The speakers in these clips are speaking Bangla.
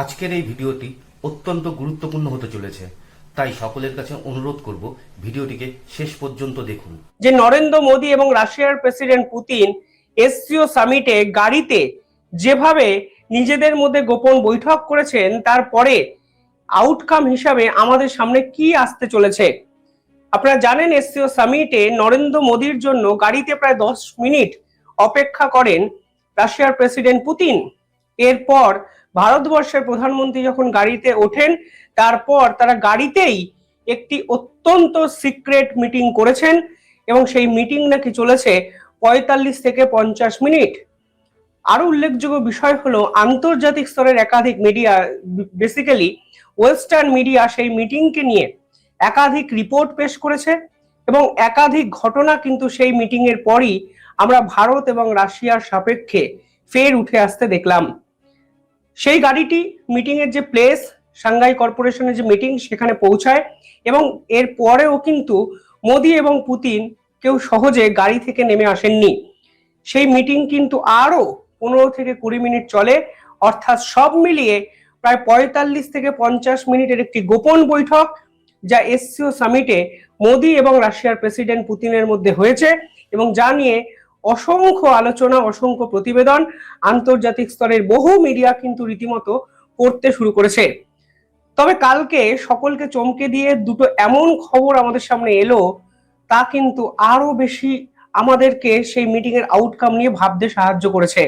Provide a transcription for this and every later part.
আজকের এই ভিডিওটি অত্যন্ত গুরুত্বপূর্ণ হতে চলেছে, তাই সকলের কাছে অনুরোধ করব ভিডিওটিকে শেষ পর্যন্ত দেখুন। যে নরেন্দ্র মোদী এবং রাশিয়ার প্রেসিডেন্ট পুতিন এসসিও সামিটে গাড়িতে যেভাবে নিজেদের মধ্যে গোপন বৈঠক করেছেন, তারপরে আউটকাম হিসাবে আমাদের সামনে কি আসতে চলেছে? আপনারা জানেন এসসিও সামিটে নরেন্দ্র মোদীর জন্য গাড়িতে প্রায় দশ মিনিট অপেক্ষা করেন রাশিয়ার প্রেসিডেন্ট পুতিন। এরপর ভারতবর্ষের প্রধানমন্ত্রী যখন গাড়িতে ওঠেন, তারপর তারা গাড়িতেই একটি অত্যন্ত সিক্রেট মিটিং করেছেন এবং সেই মিটিং নাকি চলেছে পঁয়তাল্লিশ থেকে পঞ্চাশ মিনিট। আরও উল্লেখযোগ্য বিষয় হলো, আন্তর্জাতিক স্তরের একাধিক মিডিয়া, বেসিক্যালি ওয়েস্টার্ন মিডিয়া সেই মিটিংকে নিয়ে একাধিক রিপোর্ট পেশ করেছে এবং একাধিক ঘটনা কিন্তু সেই মিটিং এর পরই আমরা ভারত এবং রাশিয়ার সাপেক্ষে ফের উঠে আসতে দেখলাম। সেই গাড়িটি মিটিং এর যে প্লেস সাংঘাই কর্পোরেশনের যে মিটিং সেখানে পৌঁছায় এবং এর পরেও কিন্তু মোদি এবং পুতিন কেউ সহজে গাড়ি থেকে নেমে আসেননি। সেই মিটিং কিন্তু আরও পনেরো থেকে কুড়ি মিনিট চলে, অর্থাৎ সব মিলিয়ে প্রায় পঁয়তাল্লিশ থেকে পঞ্চাশ মিনিটের একটি গোপন বৈঠক, যা এসসিও সামিটে মোদি এবং রাশিয়ার প্রেসিডেন্ট পুতিনের মধ্যে হয়েছে এবং যা নিয়ে অসংখ্য আলোচনা, অসংখ্য প্রতিবেদন আন্তর্জাতিক স্তরের বহু মিডিয়া কিন্তু রীতিমতো করতে শুরু করেছে। তবে কালকে সকলকে চমকে দিয়ে দুটো এমন খবর আমাদের সামনে এলো, তা কিন্তু আরও বেশি আমাদেরকে সেই মিটিং এর আউটকাম নিয়ে ভাবতে সাহায্য করেছে।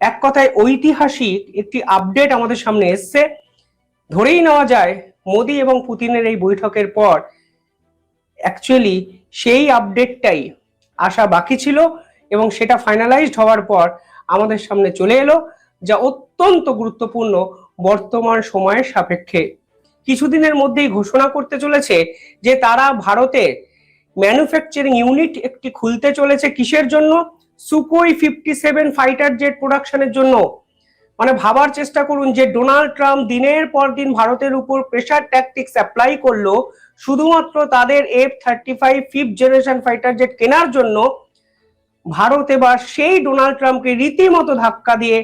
এক কথায় ঐতিহাসিক একটি আপডেট আমাদের সামনে এসছে। ধরেই নেওয়া যায়, মোদি এবং পুতিনের এই বৈঠকের পর অ্যাকচুয়ালি সেই আপডেটটাই আসা বাকি ছিল এবং সেটা ফাইনালাইজড হওয়ার পর আমাদের সামনে চলে এলো, যা অত্যন্ত গুরুত্বপূর্ণ বর্তমান সময়ের সাপেক্ষে। কিছুদিনের মধ্যেই ঘোষণা করতে চলেছে যে তারা ভারতে ম্যানুফ্যাকচারিং ইউনিট একটি খুলতে চলেছে কিসের জন্য? Sukhoi fifty seven fighter jet প্রোডাকশনের জন্য। মানে ভাবার চেষ্টা করুন যে ডোনাল্ড ট্রাম্প দিনের পর দিন ভারতের উপর প্রেশার ট্যাকটিক্স অ্যাপ্লাই করল, শুধুমাত্র তাদের F thirty five fifth generation fighter jet কেনার জন্য, ভারত এবার সেই ডোনাল্ড ট্রাম্পকে রীতিমতো ধাক্কা দিয়ে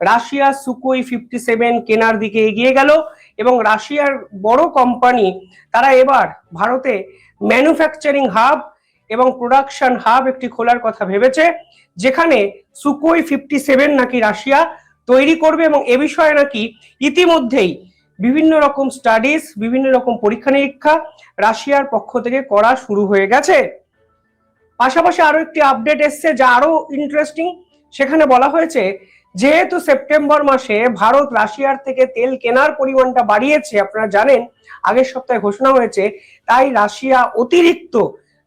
রাশিয়া সুকোই ফিফটি সেভেন কেনার দিকে এগিয়ে গেল এবং রাশিয়ার বড় কোম্পানি তারা এবার ভারতে ম্যানুফ্যাকচারিং হাব এবং প্রোডাকশন হাব একটি খোলার কথা ভেবেছে, যেখানে সুকোই ফিফটি সেভেন নাকি রাশিয়া তৈরি করবে এবং এ বিষয়ে নাকি ইতিমধ্যেই বিভিন্ন রকম স্টাডিজ বিভিন্ন রকম পরীক্ষা নিরীক্ষা রাশিয়ার পক্ষ থেকে করা শুরু হয়ে গেছে। পাশাপাশি আরও একটি আপডেট এসছে যা আরও ইন্টারেস্টিং সেখানে বলা হয়েছে, যেহেতু সেপ্টেম্বর মাসে ভারত রাশিয়ার থেকে তেল কেনার পরিমাণটা বাড়িয়েছে, আপনারা জানেন, আগের সপ্তাহে ঘোষণা হয়েছে, তাই রাশিয়া অতিরিক্ত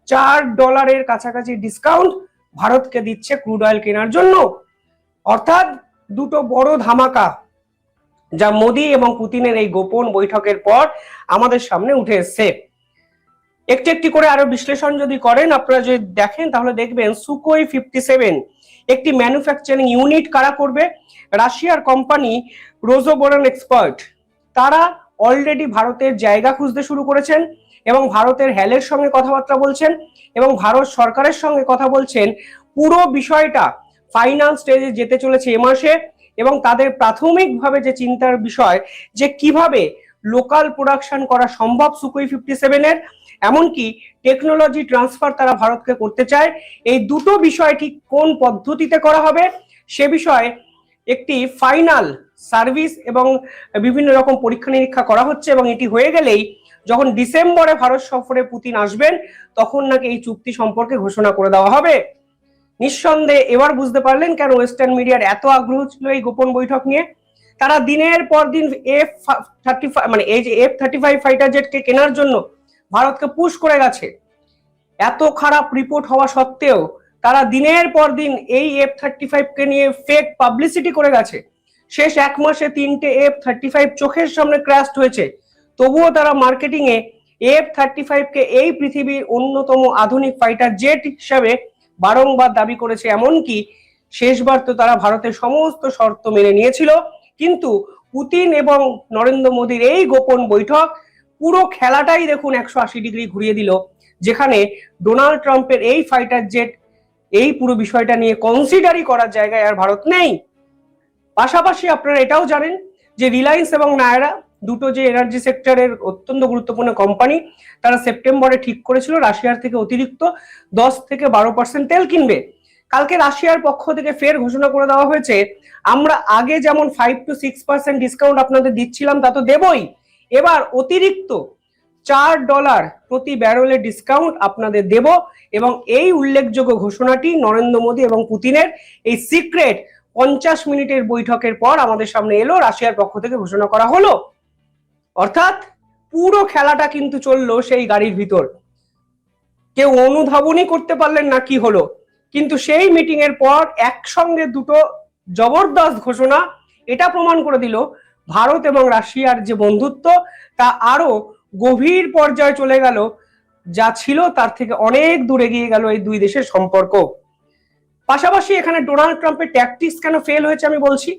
চার ডলারের কাছাকাছি ডিসকাউন্ট ভারতকে দিচ্ছে ক্রুড অয়েল কেনার জন্য। অর্থাৎ দুটো বড় ধামাকা যা মোদি এবং পুতিনের এই গোপন বৈঠকের পর আমাদের সামনে উঠে এসছে। একটি একটি করে আরও বিশ্লেষণ যদি করেন, আপনারা যদি দেখেন তাহলে দেখবেন সুকোই ফিফটি সেভেন একটি ম্যানুফ্যাকচারিং ইউনিট কারা করবে? রাশিয়ার কোম্পানি রোজোবোরন এক্সপার্ট তারা অলরেডি ভারতের জায়গা খুঁজতে শুরু করেছেন এবং ভারতের হ্যালের সঙ্গে কথাবার্তা বলছেন এবং ভারত সরকারের সঙ্গে কথা বলছেন। পুরো বিষয়টা ফাইনাল স্টেজে যেতে চলেছে এ মাসে এবং তাদের প্রাথমিকভাবে যে চিন্তার বিষয় যে কীভাবে লোকাল প্রোডাকশন করা সম্ভব সুকুই ফিফটি সেভেনের এমনকি টেকনোলজি ট্রান্সফার তারা ভারতকে করতে চায়, এই দুটো বিষয় ঠিক কোন পদ্ধতিতে করা হবে সে বিষয়ে একটি ফাইনাল সার্ভিস এবং বিভিন্ন রকম পরীক্ষা নিরীক্ষা করা হচ্ছে এবং এটি হয়ে গেলেই যখন ডিসেম্বরে ভারত সফরে পুতিন আসবেন, তখন নাকি এই চুক্তি সম্পর্কে ঘোষণা করে দেওয়া হবে। নিঃসন্দেহে এবার বুঝতে পারলেন কেন ওয়েস্টার্ন মিডিয়ার এত আগ্রহ ছিল এই গোপন বৈঠক নিয়ে। তারা দিনের পর দিন এফ থার্টি মানে এই যে এফ থার্টি ফাইভ ফাইটার জেটকে কেনার জন্য ভারতকে পুশ করে গেছে। এত খারাপ রিপোর্ট হওয়া সত্ত্বেও তারা দিনের পর দিন এই এফ থার্টি ফাইভকে নিয়ে ফেক পাবলিসিটি করে গেছে। শেষ এক মাসে তিনটে এফ থার্টি ফাইভ চোখের সামনে ক্র্যাশ হয়েছে। তবুও তারা মার্কেটিং এ এফ থার্টি ফাইভকে এই পৃথিবীর অন্যতম আধুনিক ফাইটার জেট হিসাবে বারংবার দাবি করেছে এমনকি শেষবার তো তারা ভারতের সমস্ত শর্ত মেনে নিয়েছিল। কিন্তু পুতিন এবং নরেন্দ্র মোদীর এই গোপন বৈঠক পুরো খেলাটাই দেখুন একশো আশি ডিগ্রি ঘুরিয়ে দিল, যেখানে ডোনাল্ড ট্রাম্পের এই ফাইটার জেট এই পুরো বিষয়টা নিয়ে কনসিডারই করার জায়গায় আর ভারত নেই। পাশাপাশি আপনারা এটাও জানেন যে রিলায়েন্স এবং নায়রা দুটো যে এনার্জি সেক্টরের অত্যন্ত গুরুত্বপূর্ণ কোম্পানি তারা সেপ্টেম্বরে ঠিক করেছিল রাশিয়ার থেকে অতিরিক্ত দশ থেকে বারো পার্সেন্ট তেল কিনবে। কালকে রাশিয়ার পক্ষ থেকে ফের ঘোষণা করে দেওয়া হয়েছে, আমরা আগে যেমন five to six percent discount আপনাদের দিচ্ছিলাম তা তো দেবই। এবার অতিরিক্ত চার ডলার প্রতি ব্যারলের ডিসকাউন্ট আপনাদের দেব এবং এই উল্লেখযোগ্য ঘোষণাটি নরেন্দ্র মোদী এবং পুতিনের এই সিক্রেট পঞ্চাশ মিনিটের বৈঠকের পর আমাদের সামনে এলো, রাশিয়ার পক্ষ থেকে ঘোষণা করা হলো। অর্থাৎ পুরো খেলাটা কিন্তু চলল সেই গাড়ির ভিতর। কেউ অনুধাবনই করতে পারলেন না কি হলো। কিন্তু সেই মিটিং এর পর একসঙ্গে দুটো জবরদস্ত ঘোষণা, এটা প্রমাণ করে দিল ভারত এবং রাশিয়ার যে বন্ধুত্ব, তা আরও গভীর পর্যায়ে চলে গেল, যা ছিল তার থেকে অনেক দূরে গিয়ে গেল এই দুই দেশের সম্পর্ক। পাশাপাশি এখানে ডোনাল্ড ট্রাম্পের ট্যাকটিক্স কেন ফেল হয়েছে আমি বলছি।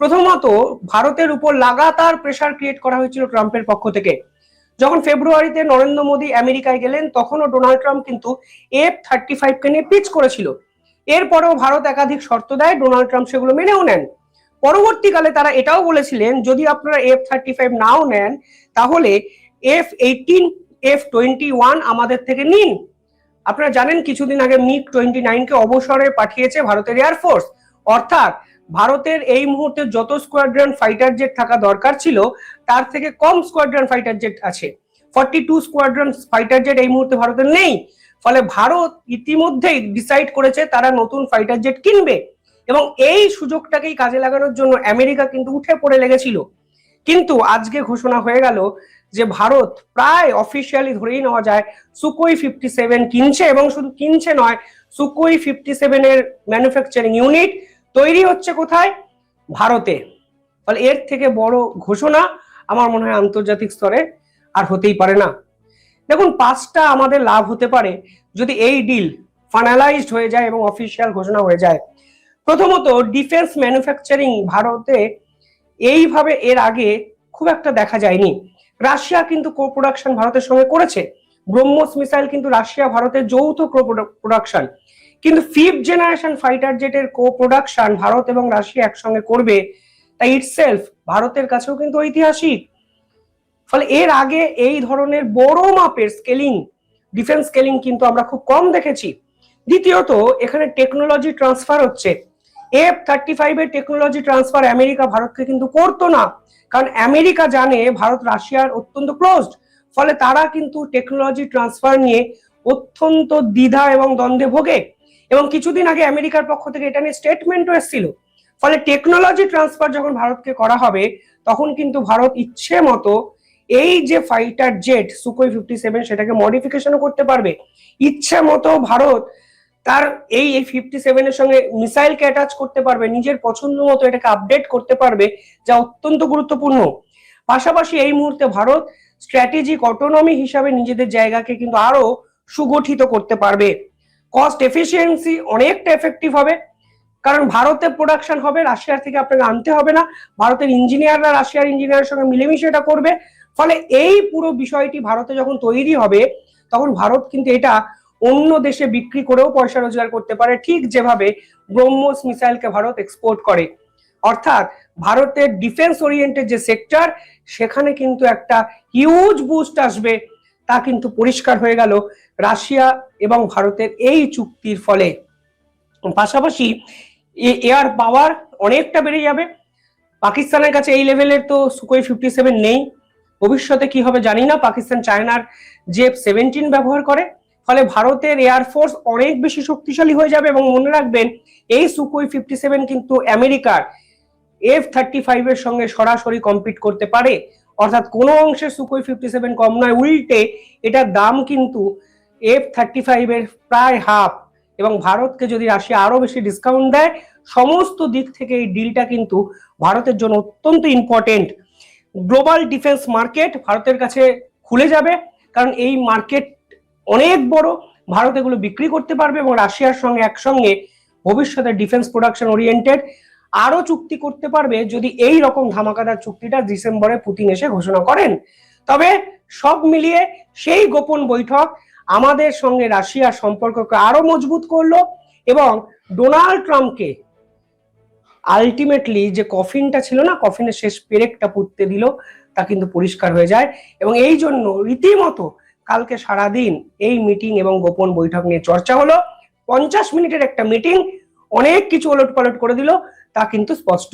প্রথমত ভারতের উপর লাগাতার প্রেসার ক্রিয়েট করা হয়েছিল ট্রাম্পের পক্ষ থেকে। যখন ফেব্রুয়ারিতে নরেন্দ্র মোদী আমেরিকায় গেলেন, তখনও ডোনাল্ড ট্রাম্প কিন্তু এফ থার্টি ফাইভকে নিয়ে পিচ করেছিল। এরপরেও ভারত একাধিক শর্ত দেয়, ডোনাল্ড ট্রাম্প সেগুলো মেনেও নেন। পরবর্তীকালে তারা এটাও বলেছিলেন, যদি আপনারা এফ থার্টি ফাইভ নাও নেন, তাহলে F eighteen F twenty one আমাদের থেকে নিন। আপনারা জানেন কিছুদিন আগে মিগ টোয়েন্টি নাইনকে অবসরে পাঠিয়েছে ভারতের এয়ারফোর্স অর্থাৎ ভারতের এই মুহূর্তে যত স্কোয়াড্রন ফাইটার জেট থাকা দরকার ছিল, তার থেকে কম স্কোয়াড্রন ফাইটার জেট আছে। Forty two squadron fighter jet এই মুহূর্তে ভারতের নেই। ফলে ভারত ইতিমধ্যেই ডিসাইড করেছে তারা নতুন ফাইটার জেট কিনবে। এবং এই সুযোগটাকেই কাজে লাগানোর জন্য আমেরিকা কিন্তু উঠে পড়ে লেগেছিল। কিন্তু আজকে ঘোষণা হয়ে গেল যে ভারত প্রায় অফিসিয়ালি ধরেই নেওয়া যায় সুকোই ফিফটি সেভেন কিনছে এবং শুধু কিনছে নয়, সুকোই ফিফটি সেভেনের ম্যানুফ্যাকচারিং ইউনিট তৈরি হচ্ছে কোথায়? ভারতে। ফলে এর থেকে বড় ঘোষণা আমার মনে হয় আন্তর্জাতিক স্তরে আর হতেই পারে না। দেখুন, পাঁচটা আমাদের লাভ হতে পারে যদি এই ডিল ফাইনালাইজড হয়ে যায় এবং অফিসিয়াল ঘোষণা হয়ে যায়। প্রথমত ডিফেন্স ম্যানুফ্যাকচারিং ভারতে এইভাবে এর আগে খুব একটা দেখা যায়নি। রাশিয়া কিন্তু কো প্রোডাকশন ভারতের সঙ্গে করেছে। ব্রহ্মস মিসাইল কিন্তু রাশিয়া ভারতের যৌথ প্রোডাকশন কিন্তু ফিফথ জেনারেশন ফাইটার জেটের কো প্রোডাকশন ভারত এবং রাশিয়া একসঙ্গে করবে তাই ইটসেলফ ভারতের কাছেও কিন্তু ঐতিহাসিক। ফলে এর আগে এই ধরনের বড় মাপের স্কেলিং ডিফেন্স স্কেলিং কিন্তু আমরা খুব কম দেখেছি। দ্বিতীয়ত, এখানে টেকনোলজি ট্রান্সফার হচ্ছে। এফ থার্টি ফাইভ এর টেকনোলজি ট্রান্সফার আমেরিকা ভারতকে কিন্তু করতো না, কারণ আমেরিকা জানে ভারত রাশিয়ার অত্যন্ত ক্লোজড ফলে তারা কিন্তু টেকনোলজি ট্রান্সফার নিয়ে অত্যন্ত দ্বিধা এবং দ্বন্দ্বে ভোগে। এবং কিছুদিন আগে আমেরিকার পক্ষ থেকে এটা নিয়ে স্টেটমেন্টও এসেছিল। ফলে টেকনোলজি ট্রান্সফার যখন ভারতকে করা হবে, তখন কিন্তু ভারত ইচ্ছে মতো এই যে fighter jet Sukhoi fifty seven সেটাকে মডিফিকেশনও করতে পারবে। ইচ্ছে মতো ভারত তার এই এই ফিফটি সেভেনের সঙ্গে মিসাইলকে অ্যাটাচ করতে পারবে, নিজের পছন্দ মতো এটাকে আপডেট করতে পারবে, যা অত্যন্ত গুরুত্বপূর্ণ। পাশাপাশি এই মুহূর্তে ভারত স্ট্র্যাটেজিক অটোনমি হিসাবে নিজেদের জায়গাকে কিন্তু আরও সুগঠিত করতে পারবে। কস্ট এফিসিয়েন্সি অনেকটা এফেক্টিভ হবে। কারণ ভারতে প্রোডাকশন হবে, রাশিয়ার থেকে আপনাকে আনতে হবে না। ভারতের ইঞ্জিনিয়াররা রাশিয়ার ইঞ্জিনিয়ারের সঙ্গে মিলেমিশে এটা করবে। ফলে এই পুরো বিষয়টি ভারতে যখন তৈরি হবে, তখন ভারত কিন্তু এটা অন্য দেশে বিক্রি করেও পয়সা রোজগার করতে পারে। ঠিক যেভাবে ব্রহ্মোস মিসাইলকে ভারত এক্সপোর্ট করে। অর্থাৎ ভারতের ডিফেন্স ওরিয়েন্টেড যে সেক্টর সেখানে কিন্তু একটা হিউজ বুস্ট আসবে তা কিন্তু পরিষ্কার হয়ে গেল রাশিয়া এবং ভারতের এই চুক্তির ফলে। পাশাপাশি এয়ার পাওয়ার অনেকটা বেড়ে যাবে। পাকিস্তানের কাছে এই লেভেলের তো সুকোই ফিফটি সেভেন নেই। ভবিষ্যতে কি হবে জানি না। পাকিস্তান চায়নার জেফ সেভেন্টিন ব্যবহার করে। ফলে ভারতের এয়ারফোর্স অনেক বেশি শক্তিশালী হয়ে যাবে এবং মনে রাখবেন, এই সুকোই ফিফটি সেভেন কিন্তু আমেরিকার এফ থার্টি ফাইভ এর সঙ্গে সরাসরি কম্পিট করতে পারে। অর্থাৎ কোনো অংশে সুকোই ফিফটি সেভেন কম নয়, উল্টে এটার দাম কিন্তু এফ থার্টি ফাইভ এর প্রায় হাফ এবং ভারতকে যদি রাশিয়া আরও বেশি ডিসকাউন্ট দেয়, সমস্ত দিক থেকে এই ডিলটা কিন্তু ভারতের জন্য অত্যন্ত ইম্পর্টেন্ট গ্লোবাল ডিফেন্স মার্কেট ভারতের কাছে খুলে যাবে, কারণ এই মার্কেট অনেক বড়, ভারত এগুলো বিক্রি করতে পারবে এবং রাশিয়ার সঙ্গে একসঙ্গে ভবিষ্যতে ডিফেন্স প্রোডাকশন ওরিয়েন্টেড আরও চুক্তি করতে পারবে যদি এই রকম ধামাকাদার চুক্তিটা ডিসেম্বরে পুতিন এসে ঘোষণা করেন। তবে সব মিলিয়ে সেই গোপন বৈঠক আমাদের সঙ্গে রাশিয়ার সম্পর্ককে আরও মজবুত করল এবং ডোনাল্ড ট্রাম্পকে আলটিমেটলি যে কফিনটা ছিল না কফিনের শেষ পেরেকটা পুঁততে দিল, তা কিন্তু পরিষ্কার হয়ে যায়। এবং এই জন্য রীতিমতো কালকে সারাদিন এই মিটিং এবং গোপন বৈঠক নিয়ে চর্চা হলো। পঞ্চাশ মিনিটের একটা মিটিং অনেক কিছু ওলট পালট করে দিল। তা কিন্তু স্পষ্ট।